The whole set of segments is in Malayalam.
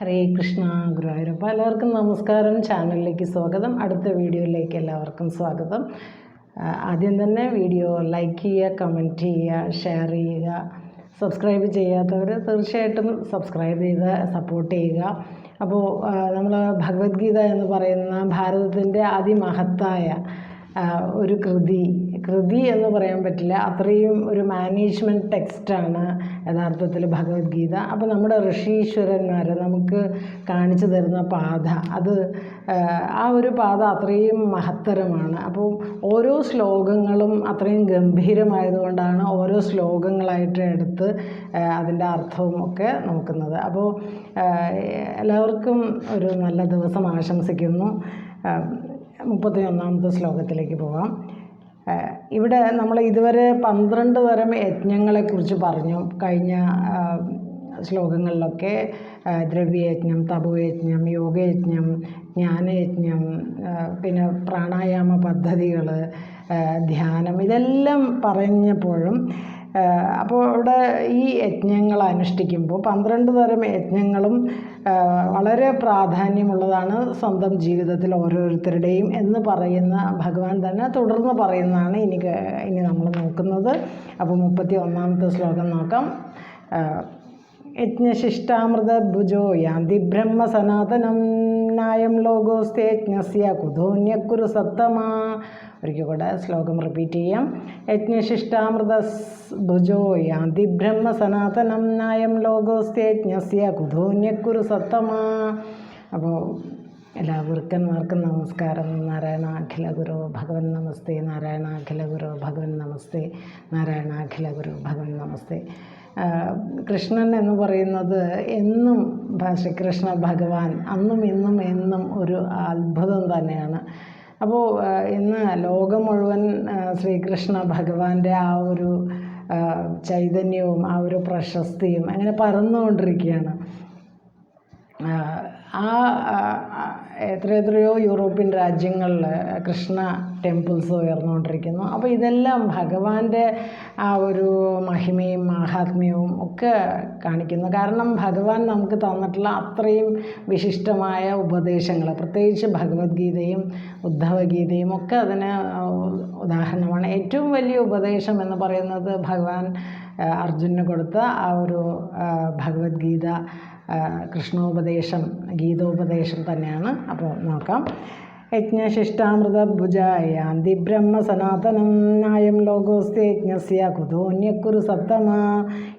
ഹരേ കൃഷ്ണ ഗുരുവായൂരപ്പ എല്ലാവർക്കും നമസ്കാരം. ചാനലിലേക്ക് സ്വാഗതം. അടുത്ത വീഡിയോയിലേക്ക് എല്ലാവർക്കും സ്വാഗതം. ആദ്യം തന്നെ വീഡിയോ ലൈക്ക് ചെയ്യുക കമന്റ് ചെയ്യുക ഷെയർ ചെയ്യുക സബ്സ്ക്രൈബ് ചെയ്യാത്തവർ തീർച്ചയായിട്ടും സബ്സ്ക്രൈബ് ചെയ്ത് സപ്പോർട്ട് ചെയ്യുക. അപ്പോൾ നമ്മൾ ഭഗവത്ഗീത എന്ന് പറയുന്ന ഭാരതത്തിന്റെ അതിമഹത്തായ ഒരു കൃതി കൃതി എന്ന് പറയാൻ പറ്റില്ല. അത്രയും ഒരു മാനേജ്മെന്റ് ടെക്സ്റ്റാണ് യഥാർത്ഥത്തിൽ ഭഗവത്ഗീത. അപ്പോൾ നമ്മുടെ ഋഷീശ്വരന്മാർ നമുക്ക് കാണിച്ചു തരുന്ന പാത അത് ആ, ഒരു പാത അത്രയും മഹത്തരമാണ്. അപ്പോൾ ഓരോ ശ്ലോകങ്ങളും അത്രയും ഗംഭീരമായതുകൊണ്ടാണ് ഓരോ ശ്ലോകങ്ങളായിട്ട് എടുത്ത് അതിന്റെ അർത്ഥവും ഒക്കെ നോക്കുന്നത്. അപ്പോൾ എല്ലാവർക്കും ഒരു നല്ല ദിവസം ആശംസിക്കുന്നു. മുപ്പത്തി ഒന്നാമത്തെ ശ്ലോകത്തിലേക്ക് പോവാം. ഇവിടെ നമ്മൾ ഇതുവരെ പന്ത്രണ്ട് തരം യജ്ഞങ്ങളെക്കുറിച്ച് പറഞ്ഞു. കഴിഞ്ഞ ശ്ലോകങ്ങളിലൊക്കെ ദ്രവ്യയജ്ഞം തപോയജ്ഞം യോഗയജ്ഞം ജ്ഞാനയജ്ഞം പിന്നെ പ്രാണായാമ പദ്ധതികൾ ധ്യാനം ഇതെല്ലാം പറഞ്ഞപ്പോഴും അപ്പോൾ ഇവിടെ ഈ യജ്ഞങ്ങൾ അനുഷ്ഠിക്കുമ്പോൾ പന്ത്രണ്ട് തരം യജ്ഞങ്ങളും വളരെ പ്രാധാന്യമുള്ളതാണ് സ്വന്തം ജീവിതത്തിൽ ഓരോരുത്തരുടെയും എന്ന് പറയുന്ന ഭഗവാൻ തന്നെ തുടർന്ന് പറയുന്നതാണ് ഇനി ഇനി നമ്മൾ നോക്കുന്നത്. അപ്പോൾ മുപ്പത്തി ഒന്നാമത്തെ ശ്ലോകം നോക്കാം. യജ്ഞശിഷ്ടാമൃത ഭുജോ യാന്തി ബ്രഹ്മ സനാതനം ലോകോസ്തേ യജ്ഞസ്യ കുതോന്യക്കുരു സത്തമാ ഒരിക്കൽ കൂടെ ശ്ലോകം റിപ്പീറ്റ് ചെയ്യാം. യജ്ഞശിഷ്ടാമൃത ഭുജോ യാതി ബ്രഹ്മ സനാതനം നായം ലോകോസ്തേജ്ഞസ്യ കുതോന്യക്കുരു സത്തമാ അപ്പോൾ എല്ലാ ഗുരുക്കന്മാർക്കും നമസ്കാരം. നാരായണ അഖില ഗുരു ഭഗവൻ നമസ്തേ. നാരായണ അഖില ഗുരു ഭഗവൻ നമസ്തേ. നാരായണ അഖില ഗുരു ഭഗവൻ നമസ്തേ. കൃഷ്ണൻ എന്ന് പറയുന്നത് എന്നും ശ്രീകൃഷ്ണ ഭഗവാൻ അന്നും ഇന്നും എന്നും ഒരു അത്ഭുതം തന്നെയാണ്. അപ്പോൾ ഇന്ന് ലോകം മുഴുവൻ ശ്രീകൃഷ്ണ ഭഗവാന്റെ ആ ഒരു ചൈതന്യവും ആ ഒരു പ്രശസ്തിയും അങ്ങനെ പരന്നുകൊണ്ടിരിക്കുകയാണ് ആഹ് ആ ആഹ് ആഹ് എത്ര എത്രയോ യൂറോപ്യൻ രാജ്യങ്ങളിൽ കൃഷ്ണ ടെമ്പിൾസ് ഉയർന്നുകൊണ്ടിരിക്കുന്നു. അപ്പോൾ ഇതെല്ലാം ഭഗവാന്റെ ആ ഒരു മഹിമയും മാഹാത്മ്യവും ഒക്കെ കാണിക്കുന്നു. കാരണം ഭഗവാൻ നമുക്ക് തന്നിട്ടുള്ള അത്രയും വിശിഷ്ടമായ ഉപദേശങ്ങൾ പ്രത്യേകിച്ച് ഭഗവത്ഗീതയും ഉദ്ധവഗീതയും ഒക്കെ അതിന് ഉദാഹരണമാണ്. ഏറ്റവും വലിയ ഉപദേശം എന്ന് പറയുന്നത് ഭഗവാൻ അർജുനന് കൊടുത്ത ആ ഒരു ഭഗവത്ഗീത കൃഷ്ണോപദേശം ഗീതോപദേശം തന്നെയാണ്. അപ്പോൾ നോക്കാം. യജ്ഞശിഷ്ടാമൃത ഭുജായാന്തി ബ്രഹ്മ സനാതനം നായം ലോകോസ്തി യജ്ഞസ്യ കുതോന്യക്കുരു സത്തമ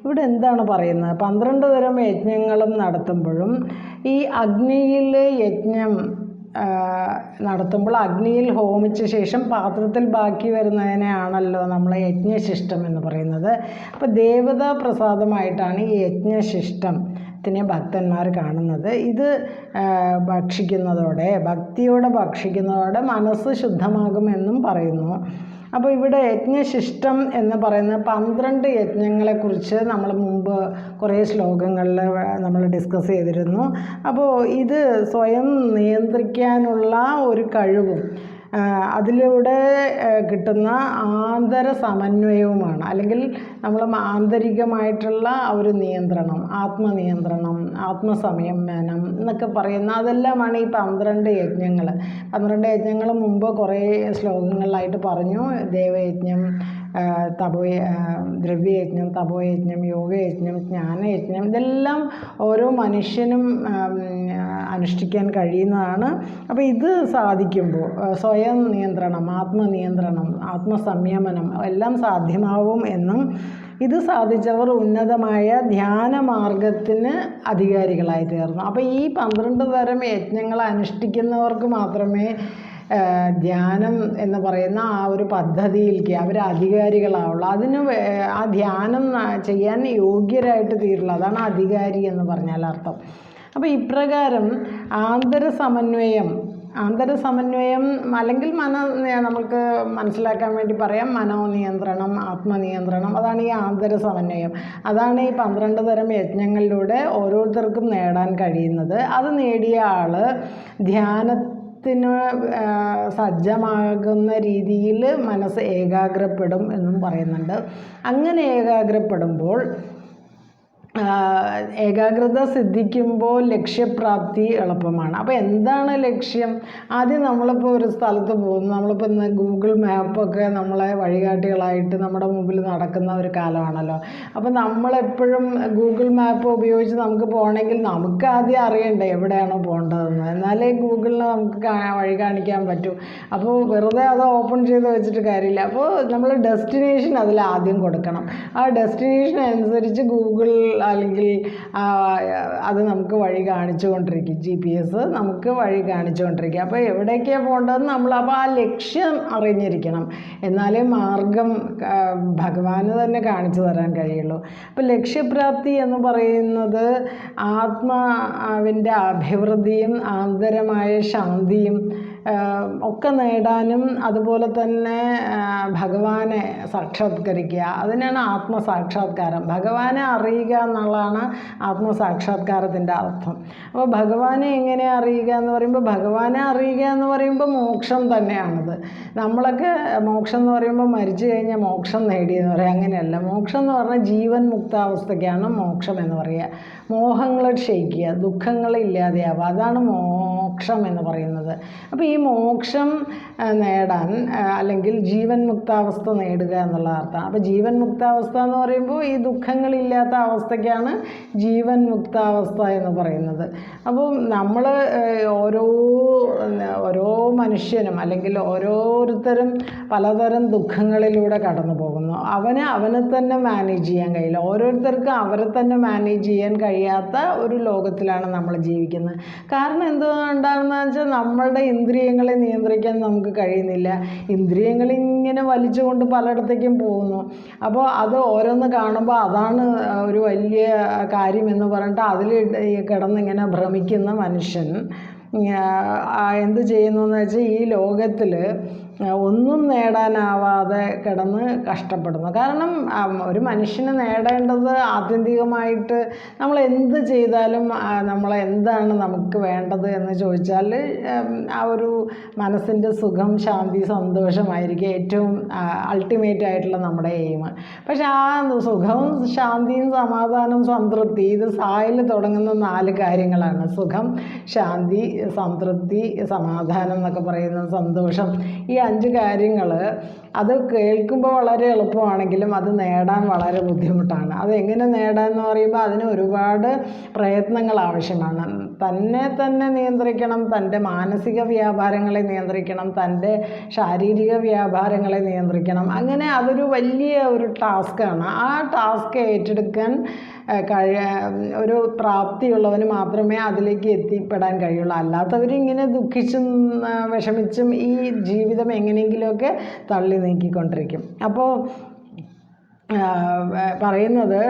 ഇവിടെ എന്താണ് പറയുന്നത്? പന്ത്രണ്ട് തരം യജ്ഞങ്ങളും നടത്തുമ്പോഴും ഈ അഗ്നിയിലെ യജ്ഞം നടത്തുമ്പോൾ അഗ്നിയിൽ ഹോമിച്ച ശേഷം പാത്രത്തിൽ ബാക്കി വരുന്നതിനെയാണല്ലോ നമ്മൾ യജ്ഞശിഷ്ടം എന്ന് പറയുന്നത്. അപ്പോൾ ദേവതാ പ്രസാദമായിട്ടാണ് ഈ യജ്ഞശിഷ്ടത്തിനെ ഭക്തന്മാർ കാണുന്നത്. ഇത് ഭക്ഷിക്കുന്നതോടെ ഭക്തിയോടെ ഭക്ഷിക്കുന്നതോടെ മനസ്സ് ശുദ്ധമാകുമെന്നും പറയുന്നു. അപ്പോൾ ഇവിടെ യജ്ഞശിഷ്ടം എന്ന് പറയുന്ന പന്ത്രണ്ട് യജ്ഞങ്ങളെക്കുറിച്ച് നമ്മൾ മുമ്പ് കുറേ ശ്ലോകങ്ങളിൽ നമ്മൾ ഡിസ്കസ് ചെയ്തിരുന്നു. അപ്പോൾ ഇത് സ്വയം നിയന്ത്രിക്കാനുള്ള ഒരു കഴിവും അതിലൂടെ കിട്ടുന്ന ആന്തര സമന്വയവുമാണ്. അല്ലെങ്കിൽ നമ്മൾ ആന്തരികമായിട്ടുള്ള ഒരു നിയന്ത്രണം ആത്മനിയന്ത്രണം ആത്മസംയമനം എന്നൊക്കെ പറയുന്ന അതെല്ലാമാണ് ഈ പന്ത്രണ്ട് യജ്ഞങ്ങൾ പന്ത്രണ്ട് യജ്ഞങ്ങൾ മുമ്പ് കുറേ ശ്ലോകങ്ങളിലായിട്ട് പറഞ്ഞു. ദേവയജ്ഞം തപോ ദ്രവ്യയജ്ഞം തപോയജ്ഞം യോഗയജ്ഞം ജ്ഞാനയജ്ഞം ഇതെല്ലാം ഓരോ മനുഷ്യനും അനുഷ്ഠിക്കാൻ കഴിയുന്നതാണ്. അപ്പോൾ ഇത് സാധിക്കുമ്പോൾ സ്വയം നിയന്ത്രണം ആത്മനിയന്ത്രണം ആത്മസംയമനം എല്ലാം സാധ്യമാവും എന്നും ഇത് സാധിച്ചവർ ഉന്നതമായ ധ്യാന മാർഗത്തിന് അധികാരികളായി തീർന്നു. അപ്പോൾ ഈ പന്ത്രണ്ട് തരം യജ്ഞങ്ങൾ അനുഷ്ഠിക്കുന്നവർക്ക് മാത്രമേ ധ്യാനം എന്ന് പറയുന്ന ആ ഒരു പദ്ധതിയിലേക്ക് അവർ അധികാരികളാവുള്ളൂ. അതിന് ആ ധ്യാനം ചെയ്യാൻ യോഗ്യരായിട്ട് തീരുള്ളൂ അതാണ് അധികാരി എന്ന് പറഞ്ഞാൽ അർത്ഥം. അപ്പോൾ ഇപ്രകാരം ആന്തര സമന്വയം ആന്തര സമന്വയം അല്ലെങ്കിൽ മന നമുക്ക് മനസ്സിലാക്കാൻ വേണ്ടി പറയാം മനോനിയന്ത്രണം ആത്മനിയന്ത്രണം അതാണ് ഈ ആന്തര സമന്വയം. അതാണ് ഈ പന്ത്രണ്ട് തരം യജ്ഞങ്ങളിലൂടെ ഓരോരുത്തർക്കും നേടാൻ കഴിയുന്നത്. അത് നേടിയ ആൾ ധ്യാന ത്തിന് സജ്ജമാകുന്ന രീതിയിൽ മനസ്സ് ഏകാഗ്രപ്പെടും എന്നും പറയുന്നുണ്ട്. അങ്ങനെ ഏകാഗ്രപ്പെടുമ്പോൾ ഏകാഗ്രത സിദ്ധിക്കുമ്പോൾ ലക്ഷ്യപ്രാപ്തി എളുപ്പമാണ്. അപ്പോൾ എന്താണ് ലക്ഷ്യം? ആദ്യം നമ്മളിപ്പോൾ ഒരു സ്ഥലത്ത് പോകുന്നു. നമ്മളിപ്പോൾ ഇന്ന് ഗൂഗിൾ മാപ്പൊക്കെ നമ്മളെ വഴികാട്ടികളായിട്ട് നമ്മുടെ മുമ്പിൽ നടക്കുന്ന ഒരു കാലമാണല്ലോ. അപ്പോൾ നമ്മളെപ്പോഴും ഗൂഗിൾ മാപ്പ് ഉപയോഗിച്ച് നമുക്ക് പോകണമെങ്കിൽ നമുക്ക് ആദ്യം അറിയണ്ടേ എവിടെയാണോ പോകേണ്ടതെന്ന്. എന്നാലേ ഗൂഗിളിൽ നമുക്ക് വഴി കാണിക്കാൻ പറ്റൂ. അപ്പോൾ വെറുതെ അത് ഓപ്പൺ ചെയ്ത് വെച്ചിട്ട് കാര്യമില്ല. അപ്പോൾ നമ്മൾ ഡെസ്റ്റിനേഷൻ അതിൽ ആദ്യം കൊടുക്കണം. ആ ഡെസ്റ്റിനേഷൻ അനുസരിച്ച് ഗൂഗിൾ അല്ലെങ്കിൽ അത് നമുക്ക് വഴി കാണിച്ചുകൊണ്ടിരിക്കും. ജി പി എസ് നമുക്ക് വഴി കാണിച്ചുകൊണ്ടിരിക്കും. അപ്പോൾ എവിടേക്കാണ് പോകേണ്ടതെന്ന് നമ്മൾ അപ്പോൾ ആ ലക്ഷ്യം അറിഞ്ഞിരിക്കണം. എന്നാലേ മാർഗം ഭഗവാന് തന്നെ കാണിച്ചു തരാൻ കഴിയുള്ളൂ. അപ്പോൾ ലക്ഷ്യപ്രാപ്തി എന്ന് പറയുന്നത് ആത്മാവിന്റെ അഭിവൃദ്ധിയും ആന്തരമായ ശാന്തിയും ഒക്കെ നേടാനും അതുപോലെ തന്നെ ഭഗവാനെ സാക്ഷാത്കരിക്കുക. അതിനാണ് ആത്മസാക്ഷാത്കാരം. ഭഗവാനെ അറിയുക എന്നുള്ളതാണ് ആത്മസാക്ഷാത്കാരത്തിന്റെ അർത്ഥം. അപ്പോൾ ഭഗവാനെ എങ്ങനെ അറിയുക എന്ന് പറയുമ്പോൾ ഭഗവാനെ അറിയുക എന്ന് പറയുമ്പോൾ മോക്ഷം തന്നെയാണത്. നമ്മളൊക്കെ മോക്ഷം എന്ന് പറയുമ്പോൾ മരിച്ചു കഴിഞ്ഞാൽ മോക്ഷം നേടിയെന്ന് പറയാം. അങ്ങനെയല്ല. മോക്ഷം എന്ന് പറഞ്ഞാൽ ജീവൻ മുക്താവസ്ഥയ്ക്കാണ് മോക്ഷം എന്ന് പറയുക. മോഹങ്ങളെ ക്ഷയിക്കുക ദുഃഖങ്ങൾ ഇല്ലാതെയാവുക. അതാണ് മോക്ഷം എന്ന് പറയുന്നത്. അപ്പോൾ ഈ മോക്ഷം നേടാൻ അല്ലെങ്കിൽ ജീവൻ മുക്താവസ്ഥ നേടുക എന്നുള്ള അർത്ഥം. അപ്പോൾ ജീവൻ മുക്താവസ്ഥ എന്ന് പറയുമ്പോൾ ഈ ദുഃഖങ്ങളില്ലാത്ത അവസ്ഥയ്ക്കാണ് ജീവൻ മുക്താവസ്ഥ എന്ന് പറയുന്നത്. അപ്പോൾ നമ്മൾ ഓരോ ഓരോ മനുഷ്യനും അല്ലെങ്കിൽ ഓരോരുത്തരും പലതരം ദുഃഖങ്ങളിലൂടെ കടന്നു പോകുന്നു. അവന് അവനെ തന്നെ മാനേജ് ചെയ്യാൻ കഴിയില്ല. ഓരോരുത്തർക്കും അവരെ തന്നെ മാനേജ് ചെയ്യാൻ കഴിയാത്ത ഒരു ലോകത്തിലാണ് നമ്മൾ ജീവിക്കുന്നത്. കാരണം എന്തുകൊണ്ടാണെന്ന് വെച്ചാൽ നമ്മളുടെ ഇന്ദ്രിയങ്ങളെ നിയന്ത്രിക്കാൻ നമുക്ക് കഴിയുന്നില്ല. ഇന്ദ്രിയങ്ങൾ ഇങ്ങനെ വലിച്ചുകൊണ്ട് പലയിടത്തേക്കും പോകുന്നു. അപ്പോൾ അത് ഓരോന്ന് കാണുമ്പോൾ അതാണ് ഒരു വലിയ കാര്യം എന്ന് പറഞ്ഞിട്ട് അതിൽ കിടന്നിങ്ങനെ ഭ്രമിക്കുന്ന മനുഷ്യൻ. എന്ത് ചെയ്യുന്നു എന്ന് വെച്ചാൽ ഈ ലോകത്തിൽ ഒന്നും നേടാനാവാതെ കിടന്ന് കഷ്ടപ്പെടുന്നു. കാരണം ഒരു മനുഷ്യന് നേടേണ്ടത് ആത്യന്തികമായിട്ട് നമ്മൾ എന്ത് ചെയ്താലും നമ്മൾ എന്താണ് നമുക്ക് വേണ്ടത് എന്ന് ചോദിച്ചാൽ ആ ഒരു മനസ്സിന്റെ സുഖം ശാന്തി സന്തോഷമായിരിക്കും ഏറ്റവും അൾട്ടിമേറ്റ് ആയിട്ടുള്ള നമ്മുടെ എയിം പക്ഷെ ആ സുഖവും ശാന്തിയും സമാധാനവും സംതൃപ്തി ഇത് സായിൽ തുടങ്ങുന്ന നാല് കാര്യങ്ങളാണ്. സുഖം ശാന്തി സംതൃപ്തി സമാധാനം എന്നൊക്കെ പറയുന്ന സന്തോഷം. ഈ അഞ്ച് കാര്യങ്ങൾ അത് കേൾക്കുമ്പോൾ വളരെ എളുപ്പമാണെങ്കിലും അത് നേടാൻ വളരെ ബുദ്ധിമുട്ടാണ്. അതെങ്ങനെ നേടാമെന്ന് പറയുമ്പോൾ അതിന് ഒരുപാട് പ്രയത്നങ്ങൾ ആവശ്യമാണ്. തന്നെ തന്നെ നിയന്ത്രിക്കണം തന്റെ മാനസിക വ്യാപാരങ്ങളെ നിയന്ത്രിക്കണം തന്റെ ശാരീരിക വ്യാപാരങ്ങളെ നിയന്ത്രിക്കണം. അങ്ങനെ അതൊരു വലിയ ഒരു ടാസ്ക്കാണ്. ആ ടാസ്ക് ഏറ്റെടുക്കാൻ കഴിയ ഒരു പ്രാപ്തിയുള്ളവന് മാത്രമേ അതിലേക്ക് എത്തിപ്പെടാൻ കഴിയുള്ളൂ. അല്ലാത്തവരിങ്ങനെ ദുഃഖിച്ചും വിഷമിച്ചും ഈ ജീവിതം എങ്ങനെയെങ്കിലുമൊക്കെ തള്ളി നീക്കിക്കൊണ്ടിരിക്കും. അപ്പോൾ പറയുന്നത്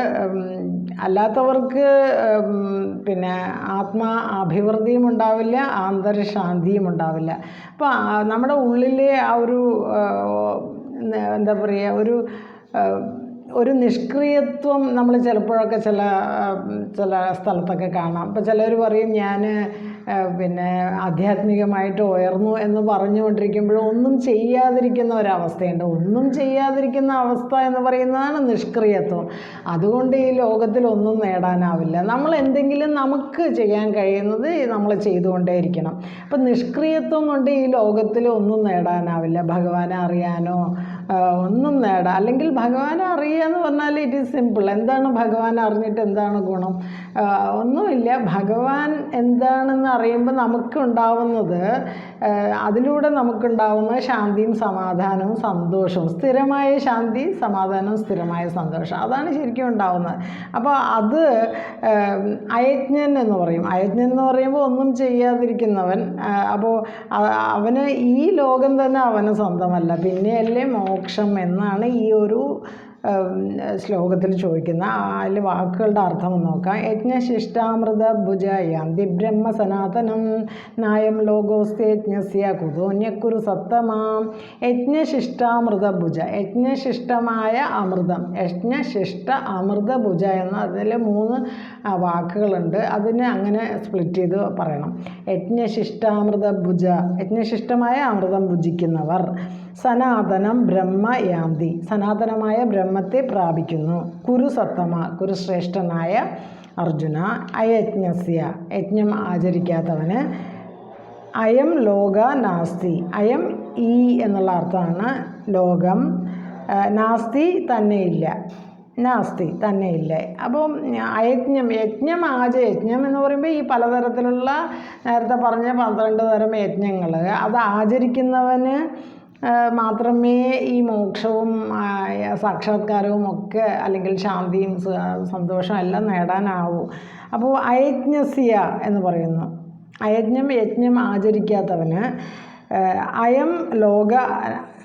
അല്ലാത്തവർക്ക് പിന്നെ ആത്മാ അഭിവൃദ്ധിയും ഉണ്ടാവില്ല ആന്തരശാന്തിയും ഉണ്ടാവില്ല. അപ്പോൾ നമ്മുടെ ഉള്ളിലെ ആ ഒരു എന്താ പറയുക ഒരു ഒരു നിഷ്ക്രിയത്വം നമ്മൾ ചിലപ്പോഴൊക്കെ ചില ചില സ്ഥലത്തൊക്കെ കാണാം. അപ്പോൾ ചിലർ പറയും ഞാൻ പിന്നെ ആധ്യാത്മികമായിട്ട് ഉയർന്നു എന്ന് പറഞ്ഞുകൊണ്ടിരിക്കുമ്പോഴും ഒന്നും ചെയ്യാതിരിക്കുന്ന ഒരവസ്ഥയുണ്ട്. ഒന്നും ചെയ്യാതിരിക്കുന്ന അവസ്ഥ എന്ന് പറയുന്നതാണ് നിഷ്ക്രിയത്വം. അതുകൊണ്ട് ഈ ലോകത്തിൽ ഒന്നും നേടാനാവില്ല. നമ്മൾ എന്തെങ്കിലും നമുക്ക് ചെയ്യാൻ കഴിയുന്നത് നമ്മൾ ചെയ്തുകൊണ്ടേയിരിക്കണം. അപ്പം നിഷ്ക്രിയത്വം കൊണ്ട് ഈ ലോകത്തിൽ ഒന്നും നേടാനാവില്ല. ഭഗവാനെ അറിയാനോ ഒന്നും നേടാം. അല്ലെങ്കിൽ ഭഗവാനെ അറിയുക എന്ന് പറഞ്ഞാൽ ഇറ്റ് ഈസ് സിമ്പിൾ എന്താണ് ഭഗവാൻ അറിഞ്ഞിട്ട് എന്താണ് ഗുണം? ഒന്നുമില്ല. ഭഗവാൻ എന്താണെന്ന് അറിയുമ്പോൾ നമുക്കുണ്ടാവുന്നത് അതിലൂടെ നമുക്കുണ്ടാവുന്ന ശാന്തിയും സമാധാനവും സന്തോഷവും സ്ഥിരമായ ശാന്തി സമാധാനവും സ്ഥിരമായ സന്തോഷം. അതാണ് ശരിക്കും ഉണ്ടാവുന്നത്. അപ്പോൾ അത് അയജ്ഞൻ എന്ന് പറയും. അയജ്ഞൻ എന്ന് പറയുമ്പോൾ ഒന്നും ചെയ്യാതിരിക്കുന്നവൻ അപ്പോൾ അവന് ഈ ലോകം തന്നെ അവന് സ്വന്തമല്ല. പിന്നെയല്ലേ മോക്ഷം എന്നാണ് ഈ ഒരു ശ്ലോകത്തിൽ ചോദിക്കുന്ന അതിൽ വാക്കുകളുടെ അർത്ഥം നോക്കാം. യജ്ഞശിഷ്ടാമൃത ഭുജയാം ദി ബ്രഹ്മ സനാതനം നായം ലോകോസ്തേജ്ഞസ്യ കുതോന്യക്കുരു സത്തമാം യജ്ഞശിഷ്ടാമൃത ഭുജ യജ്ഞശിഷ്ടമായ അമൃതം യജ്ഞശിഷ്ട അമൃത ഭുജ എന്ന അതിൽ മൂന്ന് വാക്കുകളുണ്ട്. അതിനെ അങ്ങനെ സ്പ്ലിറ്റ് ചെയ്ത് പറയണം. യജ്ഞശിഷ്ടാമൃത ഭുജ യജ്ഞശിഷ്ടമായ അമൃതം ഭുജിക്കുന്നവർ. സനാതനം ബ്രഹ്മ യാന്തി. സനാതനമായ ബ്രഹ്മത്തെ പ്രാപിക്കുന്നു. കുരുസത്തമ കുരുശ്രേഷ്ഠനായ അർജുന അയജ്ഞസ്യ. യജ്ഞം ആചരിക്കാത്തവന് അയം ലോക നാസ്തി. അയം ഈ എന്നുള്ള അർത്ഥമാണ് ലോകം. നാസ്തി തന്നെയില്ല നാസ്തി തന്നെയില്ല അപ്പം അയജ്ഞം യജ്ഞം ആച യജ്ഞം എന്ന് പറയുമ്പോൾ ഈ പലതരത്തിലുള്ള നേരത്തെ പറഞ്ഞ പന്ത്രണ്ട് തരം യജ്ഞങ്ങൾ അത് ആചരിക്കുന്നവന് മാത്രമേ ഈ മോക്ഷവും സാക്ഷാത്കാരവും ഒക്കെ അല്ലെങ്കിൽ ശാന്തിയും സന്തോഷവും എല്ലാം നേടാനാവൂ. അപ്പോൾ അയജ്ഞസ്യ എന്ന് പറയുന്നു. അയജ്ഞം യജ്ഞം ആചരിക്കാത്തവന് അയം ലോക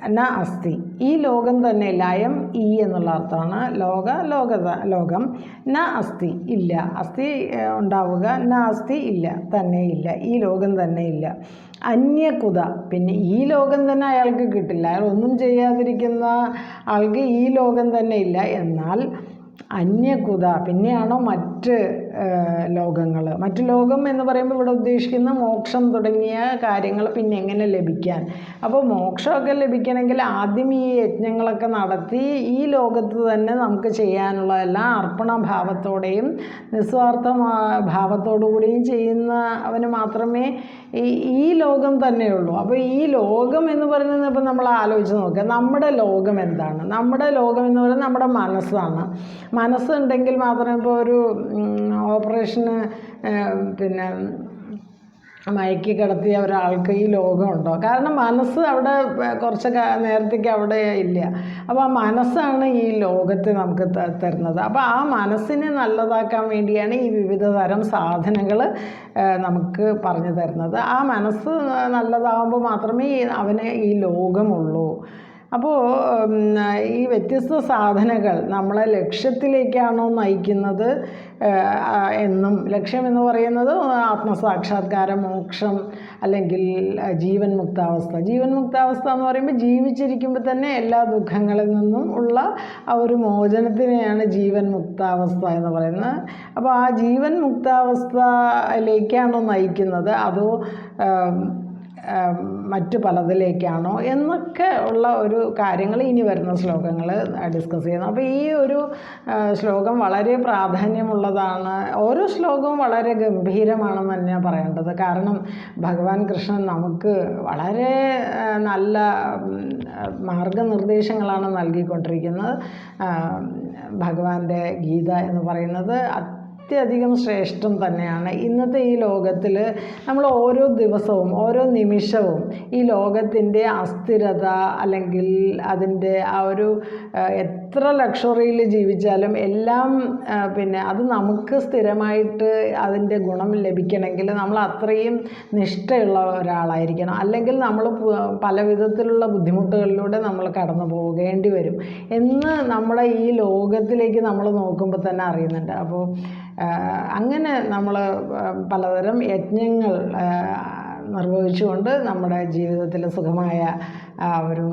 ന അസ്തി ഈ ലോകം തന്നെ അയം ഈ എന്നുള്ള അർത്ഥമാണ്. ലോക ലോകത ലോകം. ന അസ്തി ഇല്ല. അസ്ഥി ഉണ്ടാവുക. ന അസ്ഥി ഇല്ല. തന്നെ ഇല്ല. ഈ ലോകം തന്നെ ഇല്ല. അന്യകുത. പിന്നെ ഈ ലോകം തന്നെ അയാൾക്ക് കിട്ടില്ല. അയാൾ ഒന്നും ചെയ്യാതിരിക്കുന്ന ആൾക്ക് ഈ ലോകം തന്നെ ഇല്ല. എന്നാൽ അന്യകുത പിന്നെയാണോ മറ്റ് ലോകങ്ങൾ മറ്റ് ലോകം എന്ന് പറയുമ്പോൾ ഇവിടെ ഉദ്ദേശിക്കുന്ന മോക്ഷം തുടങ്ങിയ കാര്യങ്ങൾ പിന്നെ എങ്ങനെ ലഭിക്കാൻ? അപ്പോൾ മോക്ഷമൊക്കെ ലഭിക്കണമെങ്കിൽ ആദ്യം ഈ യജ്ഞങ്ങളൊക്കെ നടത്തി ഈ ലോകത്ത് തന്നെ നമുക്ക് ചെയ്യാനുള്ള എല്ലാ അർപ്പണ ഭാവത്തോടെയും നിസ്വാർത്ഥ ഭാവത്തോടു കൂടിയും ചെയ്യുന്ന അവന് മാത്രമേ ഈ ഈ ലോകം തന്നെയുള്ളൂ. അപ്പോൾ ഈ ലോകം എന്ന് പറയുന്നത് ഇപ്പം നമ്മൾ ആലോചിച്ച് നോക്കുക. നമ്മുടെ ലോകം എന്താണ്? നമ്മുടെ ലോകം എന്ന് പറയുന്നത് നമ്മുടെ മനസ്സാണ്. മനസ്സുണ്ടെങ്കിൽ മാത്രമേ ഇപ്പോൾ ഒരു ഓപ്പറേഷന് പിന്നെ മയക്കി കിടത്തിയ ഒരാൾക്ക് ഈ ലോകമുണ്ടോ? കാരണം മനസ്സ് അവിടെ കുറച്ച് നേരത്തേക്ക് അവിടെ ഇല്ല. അപ്പോൾ ആ മനസ്സാണ് ഈ ലോകത്തെ നമുക്ക് തരുന്നത്. അപ്പോൾ ആ മനസ്സിനെ നല്ലതാക്കാൻ വേണ്ടിയാണ് ഈ വിവിധ തരം സാധനങ്ങൾ നമുക്ക് പറഞ്ഞു തരുന്നത്. ആ മനസ്സ് നല്ലതാകുമ്പോൾ മാത്രമേ അവന് ഈ ലോകമുള്ളൂ. അപ്പോൾ ഈ വ്യത്യസ്ത സാധനകൾ നമ്മളെ ലക്ഷ്യത്തിലേക്കാണോ നയിക്കുന്നത്? എന്നും ലക്ഷ്യം എന്ന് പറയുന്നത് ആത്മസാക്ഷാത്കാരം മോക്ഷം അല്ലെങ്കിൽ ജീവൻ മുക്താവസ്ഥ. ജീവൻ മുക്താവസ്ഥ എന്ന് പറയുമ്പോൾ ജീവിച്ചിരിക്കുമ്പോൾ തന്നെ എല്ലാ ദുഃഖങ്ങളിൽ നിന്നും ഉള്ള ആ ഒരു മോചനത്തിനെയാണ് ജീവൻ മുക്താവസ്ഥ എന്ന് പറയുന്നത്. അപ്പോൾ ആ ജീവൻ മുക്താവസ്ഥയിലേക്കാണോ നയിക്കുന്നത്? അതോ മറ്റു പലതിലേക്കാണോ എന്നൊക്കെ ഉള്ള ഒരു കാര്യങ്ങൾ ഇനി വരുന്ന ശ്ലോകങ്ങൾ ഡിസ്കസ് ചെയ്യുന്നു. അപ്പോൾ ഈ ഒരു ശ്ലോകം വളരെ പ്രാധാന്യമുള്ളതാണ്. ഓരോ ശ്ലോകവും വളരെ ഗംഭീരമാണെന്ന് തന്നെയാണ് പറയേണ്ടത്. കാരണം ഭഗവാൻ കൃഷ്ണൻ നമുക്ക് വളരെ നല്ല മാർഗനിർദ്ദേശങ്ങളാണ് നൽകിക്കൊണ്ടിരിക്കുന്നത്. ഭഗവാന്റെ ഗീത എന്ന് പറയുന്നത് അത്യധികം ശ്രേഷ്ഠം തന്നെയാണ്. ഇന്നത്തെ ഈ ലോകത്തിൽ നമ്മൾ ഓരോ ദിവസവും ഓരോ നിമിഷവും ഈ ലോകത്തിന്റെ അസ്ഥിരത അല്ലെങ്കിൽ അതിന്റെ ആ ഒരു എത്ര ലക്ഷറിയിൽ ജീവിച്ചാലും എല്ലാം പിന്നെ അത് നമുക്ക് സ്ഥിരമായിട്ട് അതിന്റെ ഗുണം ലഭിക്കണമെങ്കിൽ നമ്മൾ അത്രയും നിഷ്ഠയുള്ള ഒരാളായിരിക്കണം. അല്ലെങ്കിൽ നമ്മൾ പല വിധത്തിലുള്ള ബുദ്ധിമുട്ടുകളിലൂടെ നമ്മൾ കടന്നു പോകേണ്ടി വരും എന്ന് നമ്മുടെ ഈ ലോകത്തിലേക്ക് നമ്മൾ നോക്കുമ്പോൾ തന്നെ അറിയുന്നുണ്ട്. അപ്പോൾ അങ്ങനെ നമ്മൾ പലതരം യജ്ഞങ്ങൾ നിർവഹിച്ചുകൊണ്ട് നമ്മുടെ ജീവിതത്തിൽ സുഖമായ ഒരു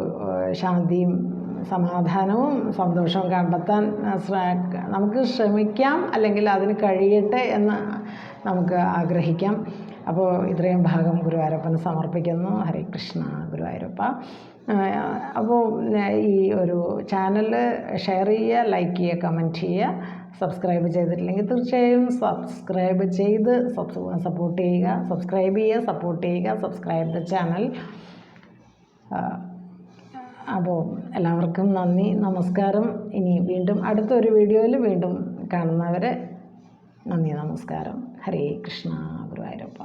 ശാന്തിയും സമാധാനവും സന്തോഷവും കണ്ടെത്താൻ നമുക്ക് ശ്രമിക്കാം അല്ലെങ്കിൽ അതിന് കഴിയട്ടെ എന്ന് നമുക്ക് ആഗ്രഹിക്കാം. അപ്പോൾ ഇത്രയും ഭാഗം ഗുരുവായൂരപ്പന് സമർപ്പിക്കുന്നു. ഹരേ കൃഷ്ണ ഗുരുവായൂരപ്പ. അപ്പോൾ ഈ ഒരു ചാനൽ ഷെയർ ചെയ്യുക ലൈക്ക് ചെയ്യുക കമന്റ് ചെയ്യുക. സബ്സ്ക്രൈബ് ചെയ്തിട്ടില്ലെങ്കിൽ തീർച്ചയായും സബ്സ്ക്രൈബ് ചെയ്ത് സപ്പോർട്ട് ചെയ്യുക. സബ്സ്ക്രൈബ് ചെയ്യുക സപ്പോർട്ട് ചെയ്യുക. സബ്സ്ക്രൈബ് ദ ചാനൽ അപ്പോൾ എല്ലാവർക്കും നന്ദി നമസ്കാരം. ഇനി വീണ്ടും അടുത്തൊരു വീഡിയോയിൽ വീണ്ടും കാണുന്നവരെ നന്ദി നമസ്കാരം. ഹരേ കൃഷ്ണ ഗുരുവായൂരപ്പ.